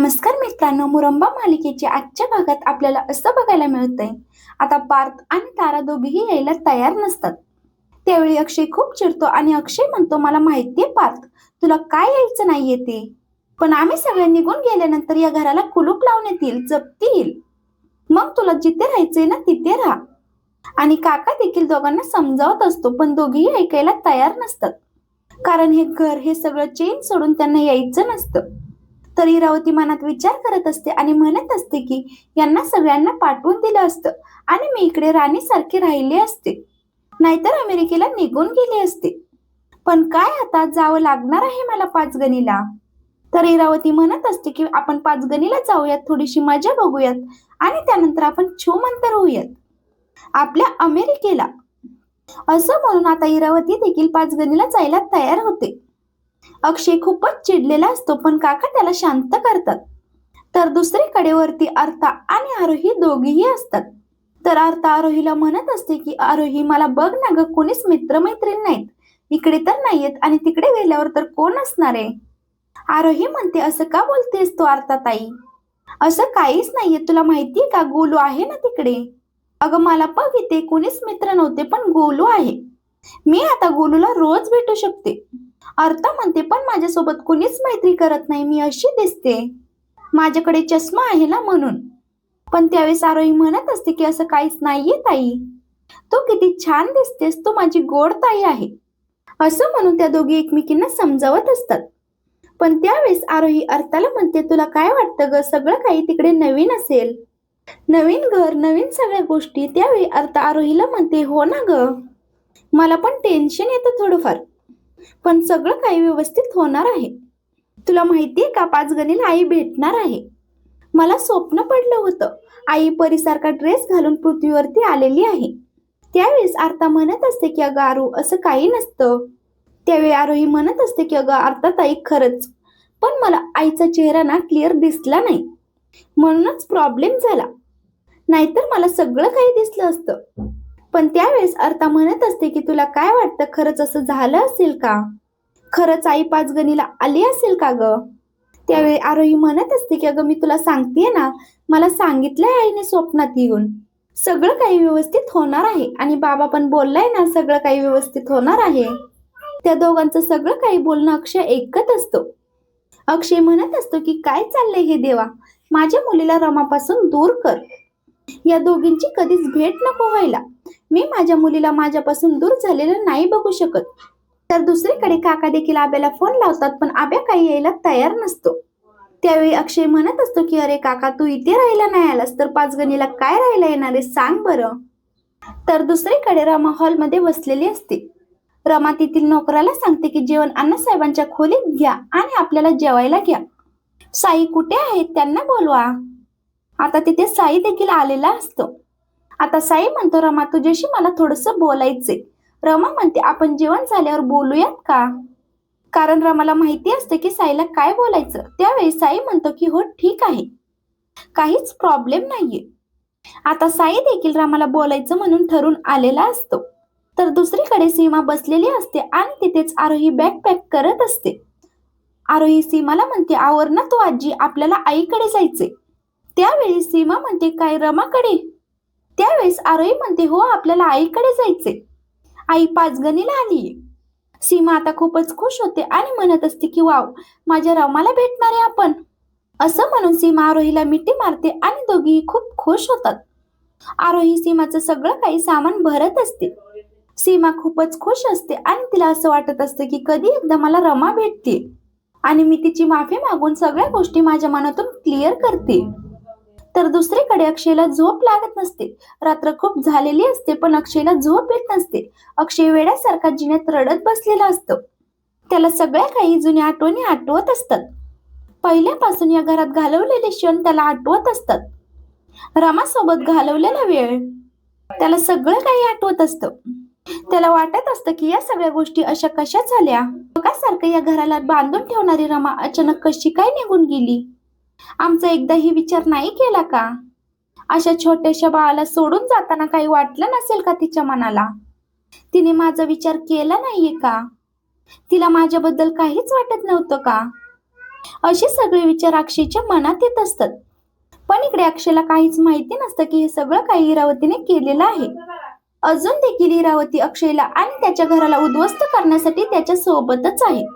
नमस्कार मित्रांनो मुरंबा मालिकेच्या आजच्या भागात आपल्याला असं बघायला मिळतंय. आता पार्थ आणि तारा दोघेही यायला तयार नसतात. त्यावेळी अक्षय खूप चिडतो आणि अक्षय म्हणतो मला माहितीये पार्थ तुला काय यायचं नाहीये ते. पण आम्ही सगळे निघून गेल्यानंतर या घराला कुलूप लावून येतील जपतील. मग तुला जिथे राहायचंय ना तिथे राहा. आणि काका देखील दोघांना समजावत असतो पण दोघेही ऐकायला तयार नसतात. कारण हे घर हे सगळं चेन सोडून त्यांना यायचं नसतं. तर इरावती मनात विचार करत असते आणि म्हणत असते की यांना सगळ्यांना पाठवून दिलं असतं आणि मी इकडे राणीसारखे राहिले असते. नाहीतर अमेरिकेला निघून गेले असते. पण काय आता जावं लागणार आहे मला पाचगणीला? तर इरावती म्हणत असते की आपण पाचगणीला जाऊयात थोडीशी मजा बघूयात आणि त्यानंतर आपण छूमंतर होऊयात आपल्या अमेरिकेला. असं म्हणून आता इरावती देखील पाचगणीला जायला तयार होते. अक्षय खूपच चिडलेला असतो पण काका त्याला शांत करतात. तर दुसरीकडे वरती अर्था आणि आरोही दोघीही असतात. तर अर्था आरोहीला म्हणत असते की आरोही मला बघ ना ग कोणीच मित्रमैत्रीण नाहीत. इकडे तर नाहीयेत आणि तिकडे गेल्यावर तर कोण असणार आहे? आरोही म्हणते असं का बोलतेस तू अर्था ताई? असं काहीच नाहीये तुला माहितीये का? गोलू आहे ना तिकडे? अगं मला बघ इथे कोणीच मित्र नव्हते पण गोलू आहे. मी आता गोलूला रोज भेटू शकते. अर्था म्हणते पण माझ्यासोबत कुणीच मैत्री करत नाही मी अशी दिसते. माझ्याकडे चष्मा आहे ना म्हणून. पण त्यावेळेस आरोही म्हणत असते की असं काहीच नाहीये ताई. तू किती छान दिसतेस तू माझी गोड ताई आहे. असं म्हणून त्या दोघी एकमेकींना समजावत असतात. पण त्यावेळेस आरोही अर्थाला म्हणते तुला काय वाटतं ग? सगळं काही तिकडे नवीन असेल. नवीन घर नवीन सगळ्या गोष्टी. त्यावेळी अर्थ आरोहीला म्हणते हो ना ग. मला पण टेन्शन येतं थोडंफार. पण सगळं काही व्यवस्थित होणार आहे. तुला माहितीये का पाच गणीला आई भेटणार आहे. मला स्वप्न पडलं होतं आई परीसारखा ड्रेस घालून पृथ्वीवरती आलेली आहे. त्यावेळेस आर्ता म्हणत असते की अगं आरू असं काही नसतं. त्यावेळी आरोही म्हणत असते की अगं आर्ता ताई खरंच. पण मला आईचा चेहरा ना क्लिअर दिसला नाही. म्हणूनच प्रॉब्लेम झाला. नाहीतर मला सगळं काही दिसलं असतं. पण त्यावेळेस अर्था म्हणत असते की तुला काय वाटतं? खरंच असं झालं असेल का? खरंच आई पाच गणीला आली असेल का ग? त्यावेळी आरोही म्हणत असते की अगं मी तुला सांगतेय ना मला सांगितलंय आईने स्वप्नात येऊन. सगळं काही व्यवस्थित होणार आहे आणि बाबा पण बोललाय ना सगळं काही व्यवस्थित होणार आहे. त्या दोघांचं सगळं काही बोलणं अक्षय ऐकत असतो. अक्षय म्हणत असतो की काय चाललंय हे देवा? माझ्या मुलीला रमापासून दूर कर. या दोघींची कधीच भेट नको व्हायला. मी माझ्या मुलीला माझ्यापासून दूर झालेलं नाही बघू शकत. तर दुसरीकडे काका देखील आब्याला फोन लावतात पण आब्या काही यायला तयार नसतो. त्यावेळी अक्षय म्हणत असतो की अरे काका तू इथे राहायला नाही आलास तर पाचगणीला काय राहायला येणार आहे? सांग बरं. तर दुसरीकडे रमा हॉलमध्ये बसलेली असते. रमा तेथील नोकराला सांगते की जेवण अण्णासाहेबांच्या खोलीत घ्या आणि आपल्याला जेवायला घ्या. साई कुठे आहेत? त्यांना बोलवा. आता तिथे साई देखील आलेला असतो. आता साई म्हणतो रमा तुझ्याशी मला थोडस बोलायचंय. रमा म्हणते आपण जेवण झाल्यावर बोलूयात का? कारण रमाला माहिती असते की साईला काय बोलायचं. त्यावेळी साई म्हणतो की हो ठीक आहे. काहीच प्रॉब्लेम नाहीये. आता साई देखील रामाला बोलायचं म्हणून ठरून आलेला असतो. तर दुसरीकडे सीमा बसलेली असते आणि तिथेच आरोही बॅग पॅक करत असते. आरोही सीमाला म्हणते आवर ना तू आजी आपल्याला आईकडे जायचे त्यावेळी सीमा म्हणते काय रमाकडे त्यावेळेस आरोही म्हणते हो आपल्याला आईकडे जायचे आई पाचगणीला आली सीमा आता खूपच खुश होते आणि म्हणत असते की वाव माझ्या रमाला भेटणार आहे आपण. असं म्हणून सीमा आरोहीला मिठी मारते आणि दोघीही खूप खुश होतात. आरोही सीमाचं सगळं काही सामान भरत असते. सीमा खूपच खुश असते आणि तिला असं वाटत असते की कधी एकदा मला रमा भेटते आणि मी तिची माफी मागून सगळ्या गोष्टी माझ्या मनातून क्लिअर करते. तर दुसरीकडे अक्षयला झोप लागत नसते. रात्र खूप झालेली असते पण अक्षयला झोप येत नसते. अक्षय वेड्यासारखा जिन्यात रडत बसलेला असतो. त्याला सगळ्या काही जुन्या आठवणी आठवत असतात. पहिल्यापासून या घरात घालवलेले क्षण त्याला आठवत असतात. रमासोबत घालवलेला वेळ त्याला सगळं काही आठवत असतं. त्याला वाटत असतं की या सगळ्या गोष्टी अशा कशा झाल्या? सारखं या घराला बांधून ठेवणारी रमा अचानक कशी काय निघून गेली? आमचा एकदाही विचार नाही केला का? अशा छोट्याशा बाळाला सोडून जाताना काही वाटलं नसेल का तिच्या मनाला? तिने माझा विचार केला नाहीये का? तिला माझ्याबद्दल काहीच वाटत नव्हतं का? असे सगळे विचार अक्षयच्या मनात येत असतात. पण इकडे अक्षयला काहीच माहिती नसतं की हे सगळं काही इरावतीने केलेलं आहे. अजून देखील इरावती अक्षयला आणि त्याच्या घराला उद्ध्वस्त करण्यासाठी त्याच्या सोबतच आहे.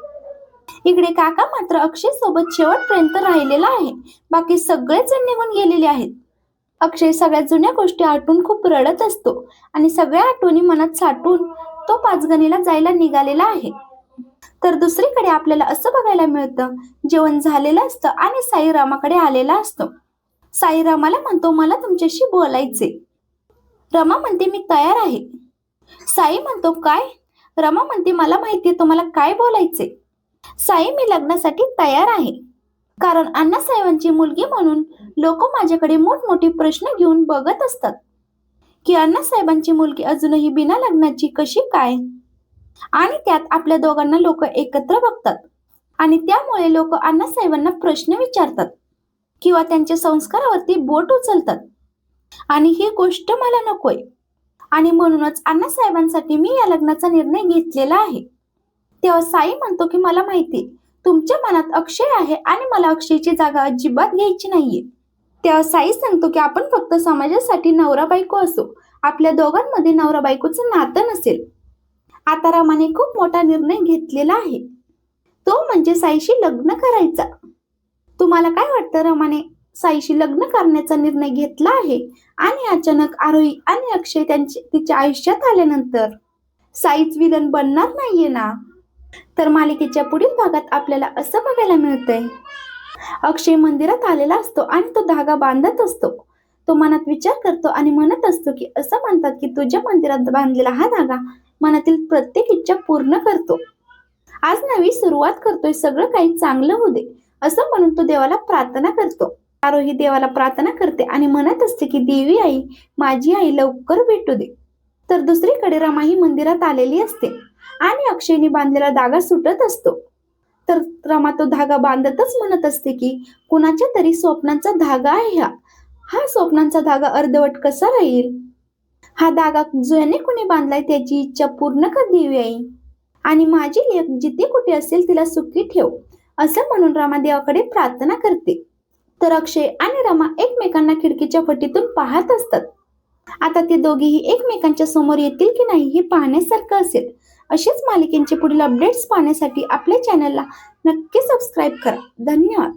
इकडे काका मात्र अक्षय सोबत शेवटपर्यंत राहिलेला आहे. बाकी सगळेच निघून गेलेले आहेत. अक्षय सगळ्या जुन्या गोष्टी आठवून खूप रडत असतो आणि सगळ्या आठवणी मनात साठवून तो पाचगणीला जायला निघालेला आहे. तर दुसरीकडे आपल्याला असं बघायला मिळतं जेवण झालेलं असतं आणि साई रामाकडे आलेला असतो. साई रामाला म्हणतो मला तुमच्याशी बोलायचे रमा म्हणते मी तयार आहे. साई म्हणतो काय? रमा म्हणते मला माहितीये तुम्हाला काय बोलायचे साई मी लग्नासाठी तयार आहे. कारण अण्णासाहेबांची मुलगी म्हणून लोक माझ्याकडे मोठमोठे प्रश्न घेऊन बघत असतात. की अण्णासाहेबांची मुलगी अजूनही बिना लग्नाची कशी काय? आणि त्यात आपल्या दोघांना लोक एकत्र बघतात. आणि त्यामुळे लोक अण्णासाहेबांना प्रश्न विचारतात. किंवा त्यांच्या संस्कारावरती बोट उचलतात. आणि ही गोष्ट मला नकोय. आणि म्हणूनच अण्णासाहेबांसाठी मी या लग्नाचा निर्णय घेतलेला आहे. तेव्हा साई म्हणतो की मला माहिती तुमच्या मनात अक्षय आहे आणि मला अक्षयची जागा अजिबात घ्यायची नाहीये. तेव्हा साई सांगतो की आपण फक्त समाजासाठी नवरा बायको असो. आपल्या दोघांमध्ये नवरा बायकोचं नातं नसेल. आता रामाने खूप मोठा निर्णय घेतलेला आहे. तो म्हणजे साईशी लग्न करायचा. तुम्हाला काय वाटतं रमाने? साईशी लग्न करण्याचा निर्णय घेतला आहे आणि अचानक आरोही आणि अक्षय त्यांचे तिच्या आयुष्यात आल्यानंतर साईच विलन बनणार नाहीये ना? तर मालिकेच्या पुढील भागात आपल्याला असं बघायला मिळतंय. अक्षय मंदिरात आलेला असतो आणि तो धागा बांधत असतो. तो मनात विचार करतो आणि म्हणत असतो की असं म्हणतात की तुझ्या मंदिरात बांधलेला हा धागा मनातील प्रत्येक इच्छा पूर्ण करतो. आज नवी सुरुवात करतोय सगळं काही चांगलं होऊ दे असं म्हणून तो देवाला प्रार्थना करतो. आरोही देवाला प्रार्थना करते आणि म्हणत असते की देवी आई माझी आई लवकर भेटू दे. तर दुसरीकडे रमाही मंदिरात आलेली असते. आणि अक्षयने बांधलेला धागा सुटत असतो. तर रमा तो धागा बांधतच म्हणत असते की कुणाच्या तरी स्वप्नांचा धागा आहे हा. हा स्वप्नांचा धागा अर्धवट कसा राहील? हा धागा ज्याने कुणी बांधलाय त्याची इच्छा पूर्ण कर देवी आई आणि माझी लेख जिथे कुठे असेल तिला सुखी ठेव असं म्हणून रमा देवाकडे प्रार्थना करते. तर अक्षय आणि रमा एकमेकांना खिडकीच्या फटीतून पाहत असतात. आता ते दोघेही एकमेकांच्या समोर येतील की नाही हे पाहण्यासारखं असेल. अशीच मालिकेंचे पुढील अपडेट्स पाहण्यासाठी आपल्या चॅनलला नक्की सबस्क्राईब करा. धन्यवाद.